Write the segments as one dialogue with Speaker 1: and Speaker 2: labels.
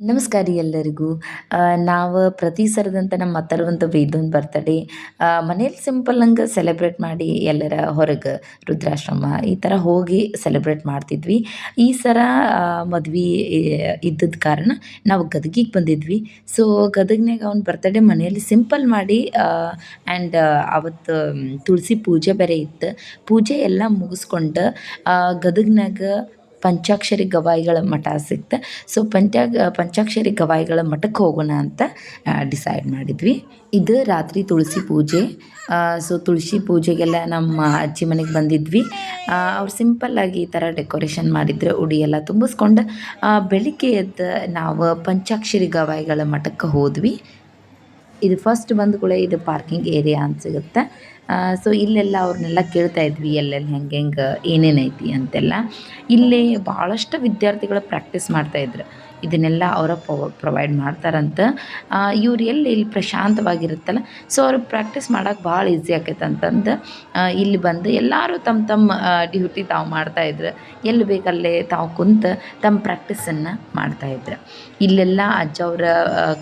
Speaker 1: ನಮಸ್ಕಾರ ಎಲ್ಲರಿಗೂ. ನಾವು ಪ್ರತಿ ಸರದಂತ ನಮ್ಮ ಅಥರ್ವಂತ ವೇದನ್ ಬರ್ತಡೇ ಮನೇಲಿ ಸಿಂಪಲ್ ಹಂಗೆ ಸೆಲೆಬ್ರೇಟ್ ಮಾಡಿ ಎಲ್ಲರ ಹೊರಗೆ ರುದ್ರಾಶ್ರಮ ಈ ಥರ ಹೋಗಿ ಸೆಲೆಬ್ರೇಟ್ ಮಾಡ್ತಿದ್ವಿ. ಈ ಸರ ಮದ್ವೆ ಇದ್ದದ ಕಾರಣ ನಾವು ಗದಗಿಗೆ ಬಂದಿದ್ವಿ. ಸೊ ಗದಗ್ನಾಗ ಅವ್ನ ಬರ್ತಡೇ ಮನೆಯಲ್ಲಿ ಸಿಂಪಲ್ ಮಾಡಿ ಆ್ಯಂಡ್ ಅವತ್ತು ತುಳಸಿ ಪೂಜೆ ಬೇರೆ ಇತ್ತು. ಪೂಜೆ ಎಲ್ಲ ಮುಗಿಸ್ಕೊಂಡು ಗದಗ್ನಾಗ ಪಂಚಾಕ್ಷರಿ ಗವಾಯಿಗಳ ಮಠ ಸಿಕ್ತು. ಸೊ ಪಂಚಾ ಪಂಚಾಕ್ಷರಿ ಗವಾಯಿಗಳ ಮಠಕ್ಕೆ ಹೋಗೋಣ ಅಂತ ಡಿಸೈಡ್ ಮಾಡಿದ್ವಿ. ಇದು ರಾತ್ರಿ ತುಳಸಿ ಪೂಜೆ. ಸೊ ತುಳಸಿ ಪೂಜೆಗೆಲ್ಲ ನಮ್ಮ ಅಜ್ಜಿ ಮನೆಗೆ ಬಂದಿದ್ವಿ. ಅವ್ರು ಸಿಂಪಲ್ಲಾಗಿ ಈ ಥರ ಡೆಕೋರೇಷನ್ ಮಾಡಿದ್ರು ಉಡಿ ಎಲ್ಲ ತುಂಬಿಸ್ಕೊಂಡು ಬೆಳಿಗ್ಗೆ ಎದ್ದು ನಾವು ಪಂಚಾಕ್ಷರಿ ಗವಾಯಿಗಳ ಮಠಕ್ಕೆ ಹೋದ್ವಿ. ಇದು ಫಸ್ಟ್ ಬಂದ ಕೂಡ ಇದು ಪಾರ್ಕಿಂಗ್ ಏರಿಯಾ ಅಂತ ಸಿಗುತ್ತೆ. ಸೊ ಇಲ್ಲೆಲ್ಲ ಅವ್ರನ್ನೆಲ್ಲ ಕೇಳ್ತಾ ಇದ್ವಿ, ಎಲ್ಲೆಲ್ಲಿ ಹೆಂಗೆ ಹೆಂಗೆ ಏನೇನು ಐತಿ ಅಂತೆಲ್ಲ. ಇಲ್ಲಿ ಭಾಳಷ್ಟು ವಿದ್ಯಾರ್ಥಿಗಳು ಪ್ರಾಕ್ಟೀಸ್ ಮಾಡ್ತಾಯಿದ್ರು ಇದನ್ನೆಲ್ಲ ಅವರ ಪ್ರೊವೈಡ್ ಮಾಡ್ತಾರಂತ. ಇವ್ರು ಎಲ್ಲಿ, ಇಲ್ಲಿ ಪ್ರಶಾಂತವಾಗಿರುತ್ತಲ್ಲ. ಸೊ ಅವ್ರಿಗೆ ಪ್ರಾಕ್ಟೀಸ್ ಮಾಡಕ್ಕೆ ಭಾಳ ಈಸಿ ಆಕೈತೆ ಅಂತಂದು ಇಲ್ಲಿ ಬಂದು ಎಲ್ಲರೂ ತಮ್ಮ ತಮ್ಮ ಡ್ಯೂಟಿ ತಾವು ಮಾಡ್ತಾಯಿದ್ರು ಎಲ್ಲಿ ಬೇಕಲ್ಲೇ ತಾವು ಕುಂತು ತಮ್ಮ ಪ್ರಾಕ್ಟೀಸನ್ನು ಮಾಡ್ತಾಯಿದ್ರು ಇಲ್ಲೆಲ್ಲ ಅಜ್ಜ ಅವರ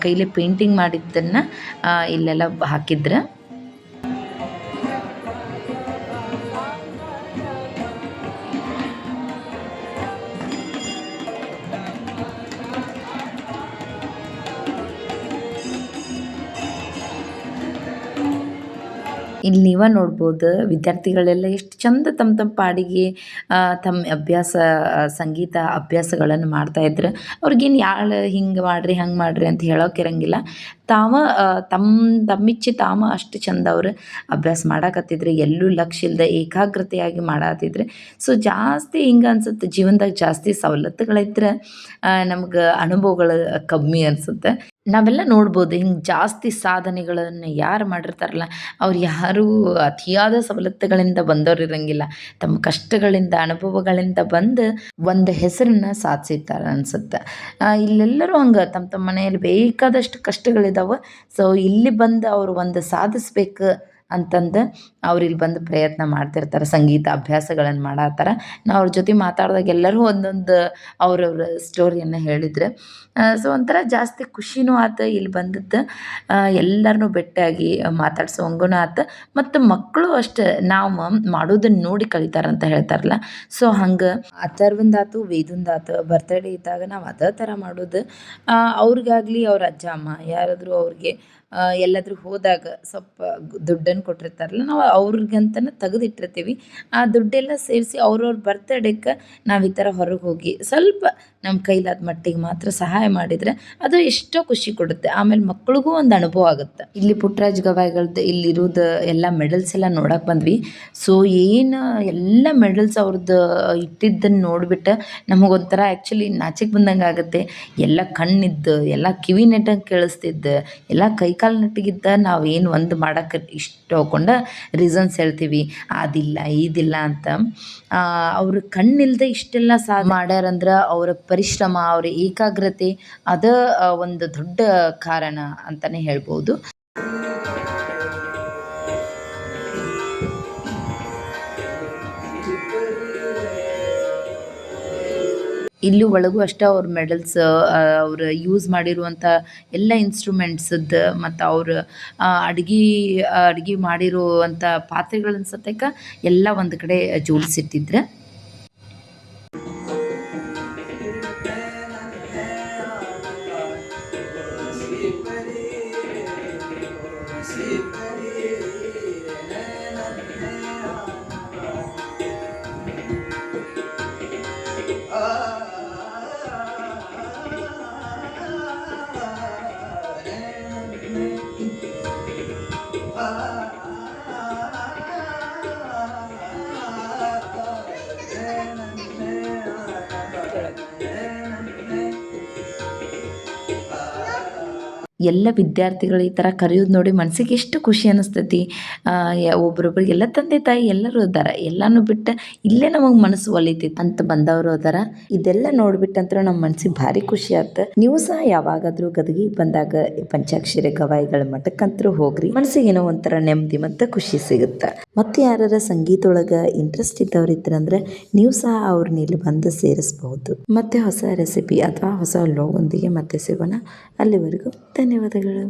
Speaker 1: ಕೈಲಿ ಪೇಂಟಿಂಗ್ ಮಾಡಿದ್ದನ್ನು ಇಲ್ಲೆಲ್ಲ ಹಾಕಿದ್ರು. ಇಲ್ಲಿ ನೀವ ನೋಡ್ಬೋದು ವಿದ್ಯಾರ್ಥಿಗಳೆಲ್ಲ ಎಷ್ಟು ಚಂದ ತಮ್ಮ ತಮ್ಮ ಪಾಡಿಗೆ ತಮ್ಮ ಅಭ್ಯಾಸ ಸಂಗೀತ ಅಭ್ಯಾಸಗಳನ್ನು ಮಾಡ್ತಾಯಿದ್ರು ಅವ್ರಿಗೇನು ಯಾಳು ಹಿಂಗೆ ಮಾಡಿರಿ, ಹಂಗೆ ಮಾಡ್ರಿ ಅಂತ ಹೇಳೋಕೆ ಇರಂಗಿಲ್ಲ. ತಾವ ತಮ್ಮ ತಮ್ಮಿಚ್ಚಿ ತಾವ ಅಷ್ಟು ಚಂದ ಅವರು ಅಭ್ಯಾಸ ಮಾಡಾಕತ್ತಿದ್ರೆ. ಎಲ್ಲೂ ಲಕ್ಷ್ಯ ಇಲ್ಲದೆ ಏಕಾಗ್ರತೆಯಾಗಿ ಮಾಡಾತಿದ್ರೆ ಸೊ ಜಾಸ್ತಿ ಹಿಂಗೆ ಅನ್ಸುತ್ತೆ. ಜೀವನದಾಗ ಜಾಸ್ತಿ ಸವಲತ್ತುಗಳಿದ್ರೆ ನಮ್ಗೆ ಅನುಭವಗಳು ಕಮ್ಮಿ ಅನಿಸುತ್ತೆ. ನಾವೆಲ್ಲ ನೋಡ್ಬೋದು, ಹಿಂಗೆ ಜಾಸ್ತಿ ಸಾಧನೆಗಳನ್ನು ಯಾರು ಮಾಡಿರ್ತಾರಲ್ಲ, ಅವ್ರು ಯಾರೂ ಅತಿಯಾದ ಸವಲತ್ತುಗಳಿಂದ ಬಂದವ್ರು ಇರೋಂಗಿಲ್ಲ. ತಮ್ಮ ಕಷ್ಟಗಳಿಂದ, ಅನುಭವಗಳಿಂದ ಬಂದು ಒಂದು ಹೆಸರನ್ನ ಸಾಧಿಸಿರ್ತಾರೆ ಅನ್ಸುತ್ತೆ. ಇಲ್ಲೆಲ್ಲರೂ ಹಂಗೆ ತಮ್ಮ ತಮ್ಮ ಮನೆಯಲ್ಲಿ ಬೇಕಾದಷ್ಟು ಕಷ್ಟಗಳಿದಾವೆ, ಸೊ ಇಲ್ಲಿ ಬಂದು ಅವರು ಒಂದು ಸಾಧಿಸ್ಬೇಕು ಅಂತಂದು ಅವ್ರು ಇಲ್ಲಿ ಬಂದು ಪ್ರಯತ್ನ ಮಾಡ್ತಿರ್ತಾರೆ, ಸಂಗೀತ ಅಭ್ಯಾಸಗಳನ್ನು ಮಾಡತ್ತಾರ ನಾವು ಅವ್ರ ಜೊತೆ ಮಾತಾಡಿದಾಗ ಎಲ್ಲರೂ ಒಂದೊಂದು ಅವ್ರವ್ರ ಸ್ಟೋರಿಯನ್ನು ಹೇಳಿದ್ರು ಸೊ ಒಂಥರ ಜಾಸ್ತಿ ಖುಷಿನೂ ಆತು ಇಲ್ಲಿ ಬಂದದ್ದು. ಎಲ್ಲರನ್ನೂ ಭೇಟಿಯಾಗಿ ಮಾತಾಡ್ಸೋಂಗೂ ಆತು. ಮತ್ತು ಮಕ್ಕಳು ಅಷ್ಟೇ, ನಾವು ಮಾಡೋದನ್ನು ನೋಡಿ ಕಲಿತಾರಂತ ಹೇಳ್ತಾರಲ್ಲ. ಸೊ ಹಂಗೆ ಅಥರ್ವಂದಾತು ವೇದಂದಾತು ಬರ್ತಡೇ ಇದ್ದಾಗ ನಾವು ಅದೇ ಥರ ಮಾಡೋದು. ಅವ್ರಿಗಾಗಲಿ ಅವ್ರ ಅಜ್ಜ, ಅಮ್ಮ, ಯಾರಾದರೂ ಅವ್ರಿಗೆ ಎಲ್ಲಾದರೂ ಹೋದಾಗ ಸ್ವಲ್ಪ ದುಡ್ಡನ್ನು ಕೊಟ್ಟಿರ್ತಾರಲ್ಲ, ನಾವು ಅವ್ರಿಗಂತನ ತೆಗೆದಿಟ್ಟಿರ್ತೀವಿ. ಆ ದುಡ್ಡೆಲ್ಲ ಸೇರಿಸಿ ಅವ್ರವ್ರ ಬರ್ತಡೇಗೆ ನಾವು ಈ ಥರ ಹೊರಗೆ ಹೋಗಿ ಸ್ವಲ್ಪ ನಮ್ಮ ಕೈಲಾದ ಮಟ್ಟಿಗೆ ಮಾತ್ರ ಸಹಾಯ ಮಾಡಿದರೆ ಅದು ಎಷ್ಟೋ ಖುಷಿ ಕೊಡುತ್ತೆ. ಆಮೇಲೆ ಮಕ್ಕಳಿಗೂ ಒಂದು ಅನುಭವ ಆಗುತ್ತೆ. ಇಲ್ಲಿ ಪುಟ್ಟರಾಜ್ ಗವಾಯಿಗಳ್ದು ಇಲ್ಲಿರೋದು ಎಲ್ಲ ಮೆಡಲ್ಸ್ ಎಲ್ಲ ನೋಡಕ್ಕೆ ಬಂದ್ವಿ. ಸೊ ಏನು ಎಲ್ಲ ಮೆಡಲ್ಸ್ ಅವ್ರದ್ದು ಇಟ್ಟಿದ್ದನ್ನು ನೋಡಿಬಿಟ್ಟು ನಮಗೊಂಥರ ಆ್ಯಕ್ಚುಲಿ ನಾಚಿಕೆ ಬಂದಂಗೆ ಆಗುತ್ತೆ. ಎಲ್ಲ ಕಣ್ಣಿದ್ದು, ಎಲ್ಲ ಕಿವಿ ನೆಟ್ಟಂಗೆ ಕೇಳಿಸ್ತಿದ್ದು, ಎಲ್ಲ ಕೈಕಾಲು ನೆಟ್ಟಿಗಿದ್ದ ನಾವು ನಾವೇನು ಒಂದು ಮಾಡೋಕ್ಕೆ ಇಷ್ಟ ಹೋಗ್ಕೊಂಡು ರೀಸನ್ಸ್ ಹೇಳ್ತೀವಿ. ಅದಿಲ್ಲ, ಇದಿಲ್ಲ ಅಂತ. ಅವರು ಕಣ್ಣಿಲ್ಲದೆ ಇಷ್ಟೆಲ್ಲ ಸಾ ಮಾಡ್ಯಾರಂದ್ರೆ ಅವರ ಪರಿಶ್ರಮ, ಅವರ ಏಕಾಗ್ರತೆ, ಅದ ಒಂದು ದೊಡ್ಡ ಕಾರಣ ಅಂತಾನೆ ಹೇಳ್ಬೋದು. ಇಲ್ಲಿ ಒಳಗೂ ಅಷ್ಟೇ ಅವ್ರ ಮೆಡಲ್ಸ್ ಅವ್ರ ಯೂಸ್ ಮಾಡಿರುವಂಥ ಎಲ್ಲ ಇನ್ಸ್ಟ್ರೂಮೆಂಟ್ಸದ್ದು ಮತ್ತು ಅವರು ಅಡುಗೆ ಅಡುಗೆ ಮಾಡಿರುವಂಥ ಪಾತ್ರೆಗಳನ್ನ ಸತೇಕ ಎಲ್ಲ ಒಂದು ಕಡೆ ಜೋಡಿಸಿಟ್ಟಿದ್ರು. ಎಲ್ಲ ವಿದ್ಯಾರ್ಥಿಗಳು ಈ ಥರ ಕರೆಯೋದು ನೋಡಿ ಮನಸ್ಸಿಗೆ ಎಷ್ಟು ಖುಷಿ ಅನ್ನಿಸ್ತೈತಿ. ಒಬ್ರೊಬ್ರಿಗೆ ಎಲ್ಲ ತಂದೆ ತಾಯಿ ಎಲ್ಲರೂ ಅದಾರ ಎಲ್ಲನೂ ಬಿಟ್ಟು ಇಲ್ಲೇ ನಮಗೆ ಮನಸ್ಸು ಒಲಿತೈತಿ ಅಂತ ಬಂದವರು ಅದಾರ ಇದೆಲ್ಲ ನೋಡ್ಬಿಟ್ಟಂತ್ರ ನಮ್ಮ ಮನಸ್ಸಿಗೆ ಭಾರಿ ಖುಷಿ ಆಯ್ತು ನೀವು ಸಹ ಯಾವಾಗಾದರೂ ಗದಗಿ ಬಂದಾಗ ಪಂಚಾಕ್ಷರಿ ಗವಾಯಿಗಳ ಮಠಕ್ಕಂತರೂ ಹೋಗ್ರಿ. ಮನಸ್ಸಿಗೆ ಏನೋ ಒಂಥರ ನೆಮ್ಮದಿ ಮತ್ತು ಖುಷಿ ಸಿಗುತ್ತೆ. ಮತ್ತೆ ಯಾರ ಸಂಗೀತೊಳಗೆ ಇಂಟ್ರೆಸ್ಟ್ ಇದ್ದವ್ರು ಇದ್ರಂದ್ರೆ ನೀವು ಸಹ ಅವ್ರನ್ನ ಇಲ್ಲಿ ಬಂದು ಸೇರಿಸ್ಬಹುದು. ಮತ್ತೆ ಹೊಸ ರೆಸಿಪಿ ಅಥವಾ ಹೊಸ ಲೋಗೊಂದಿಗೆ ಮತ್ತೆ ಸಿಗೋಣ. ಅಲ್ಲಿವರೆಗೂ ಧನ್ಯವಾದಗಳು